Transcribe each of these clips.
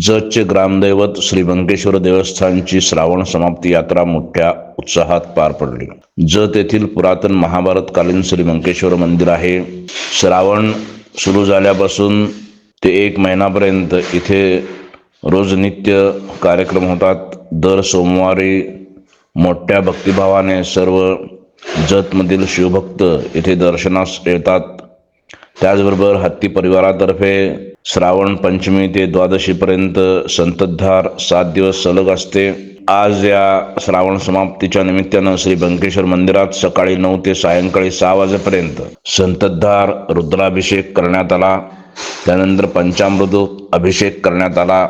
जतचे ग्रामदैवत श्री व्यंकेश्वर देवस्थानची श्रावण समाप्ती यात्रा मोठ्या उत्साहात पार पडली. जत येथील पुरातन महाभारतकालीन श्री व्यंकेश्वर मंदिर आहे. श्रावण सुरू झाल्यापासून ते एक महिनापर्यंत इथे रोज नित्य कार्यक्रम होतात. दर सोमवारी मोठ्या भक्तिभावाने सर्व जतमधील शिवभक्त येथे दर्शनास येतात. त्याचबरोबर हत्ती परिवारातर्फे श्रावण पंचमी ते द्वादशीपर्यंत संततधार सात दिवस सलग असते. आज या श्रावण समाप्तीच्या निमित्तानं श्री बंकेश्वर मंदिरात सकाळी नऊ ते सायंकाळी सहा वाजेपर्यंत संततधार रुद्राभिषेक करण्यात आला. त्यानंतर पंचामृत अभिषेक करण्यात आला.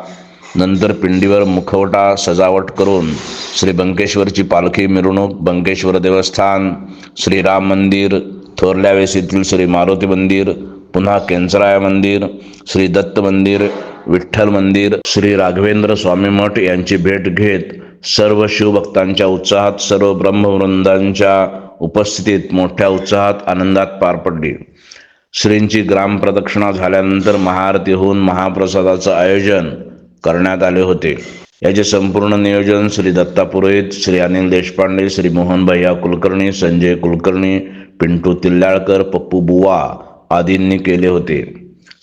नंतर पिंडीवर मुखवटा सजावट करून श्री बंकेश्वरची पालखी मिरवणूक बंकेश्वर देवस्थान श्रीराम मंदिर थोरल्यावेस येथील श्री मारुती मंदिर पुन्हा केंचराया मंदिर श्री दत्त मंदिर विठ्ठल मंदिर श्री राघवेंद्र स्वामी मठ यांची भेट घेत सर्व शिवभक्तांच्या उत्साहात सर्व ब्रह्मवृंदांच्या उपस्थितीत मोठ्या उत्साहात आनंदात पार पडली. श्रींची ग्रामप्रदक्षिणा झाल्यानंतर महाआरती होऊन महाप्रसादाचं आयोजन करण्यात आले होते. याचे संपूर्ण नियोजन श्री दत्ता पुरोहित श्री अनिल देशपांडे श्री मोहन भैया कुलकर्णी संजय कुलकर्णी पिंटू तिल्लाळकर पप्पू बुवा आदींनी केले होते.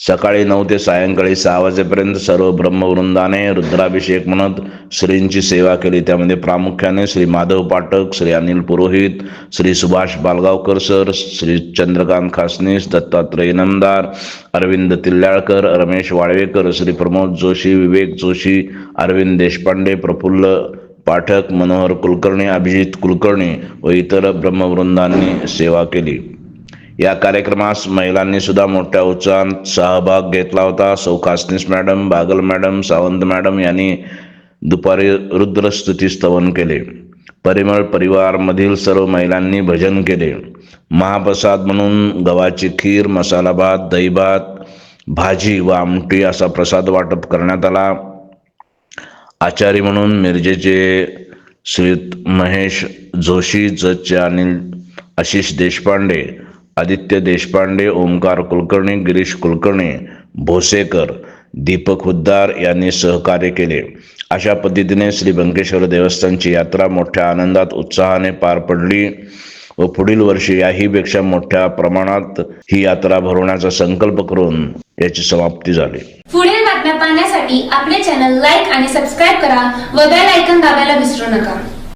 सकाळी नऊ ते सायंकाळी सहा वाजेपर्यंत सर्व ब्रह्मवृंदाने रुद्राभिषेक म्हणत श्रींची सेवा केली. त्यामध्ये प्रामुख्याने श्री माधव पाठक श्री अनिल पुरोहित श्री सुभाष बालगावकर सर श्री चंद्रकांत खासनीस दत्तात्रय नंदार अरविंद तिल्लाळकर रमेश वाळवेकर श्री प्रमोद जोशी विवेक जोशी अरविंद देशपांडे प्रफुल्ल पाठक मनोहर कुलकर्णी अभिजित कुलकर्णी व इतर ब्रह्मवृंदांनी सेवा केली. या कार्यक्रमास महिलांनी सुद्धा मोठ्या उत्साहात सहभाग घेतला होता. सौ madam Bagal madam Sawant madam यांनी दुपारी रुद्रस्तुती स्तवन केले. परिमळ परिवारमधील सर्व महिलांनी भजन केले. महाप्रसाद म्हणून गव्हाची खीर मसाला भात दही भात भाजी व आमटी असा प्रसाद वाटप करण्यात आला. आचारी म्हणून मिरजेचे श्री महेश जोशी जजचे अनिल आशिष देशपांडे आदित्य देशपांडे ओमकार कुलकर्णी गिरीश कुलकर्णी भोसेकर दीपक हुद्दार यांनी सहकार्य केले. अशा पद्धतीने श्री बंकेश्वर देवस्थानची यात्रा मोठ्या आनंदात उत्साहाने पार पडली व पुढील वर्षी याहीपेक्षा मोठ्या प्रमाणात ही यात्रा भरवण्याचा संकल्प करून याची समाप्ती झाली. पुढील बातम्या पाहण्यासाठी आपले चॅनल लाईक आणि सबस्क्राईब करा व बेल आयकन दाबायला विसरू नका.